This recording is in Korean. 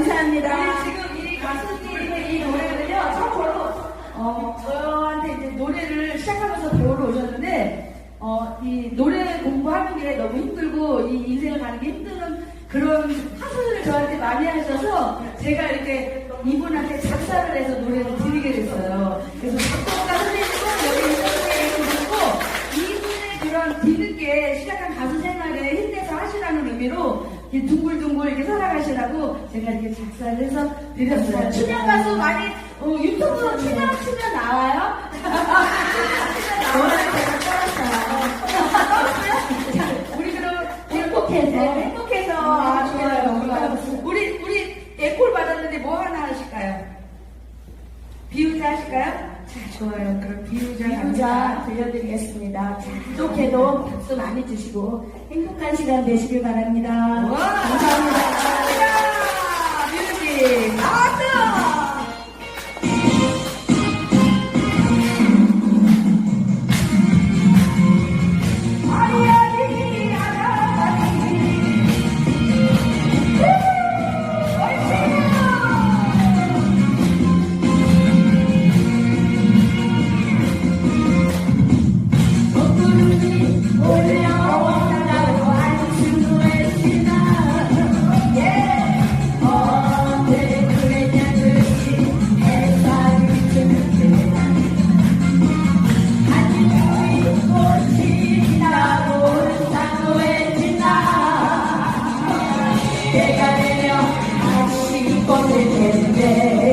감사합니다. 지금 이 가수님의 이 노래를요, 참고로, 어, 저한테 노래를 시작하면서 배우러 오셨는데, 어, 이 노래 공부하는 게 너무 힘들고, 이 인생을 가는 게 힘든 그런 하소연을 저한테 많이 하셔서, 제가 이렇게 이분한테 작사를 해서 노래를 드리게 그런 뒤늦게 시작한 가수 생활에 힘내서 하시라는 의미로 이렇게 둥글둥글 이렇게 살아가시라고 제가 이렇게 작사를 해서 드렸어요. 출연 가수 많이 어, 유튜브로 출연 치면 나와요? 오늘 제가 자, 우리 그럼 행복해서 행복해서 아 좋아요. 우리 우리 에콜 받았는데 뭐 하나? 비유자 하실까요? 자 좋아요. 그럼 비유자 갑니다. 들려드리겠습니다. 구독해도 박수 많이 주시고 행복한 시간 되시길 바랍니다. 와, 감사합니다. you for the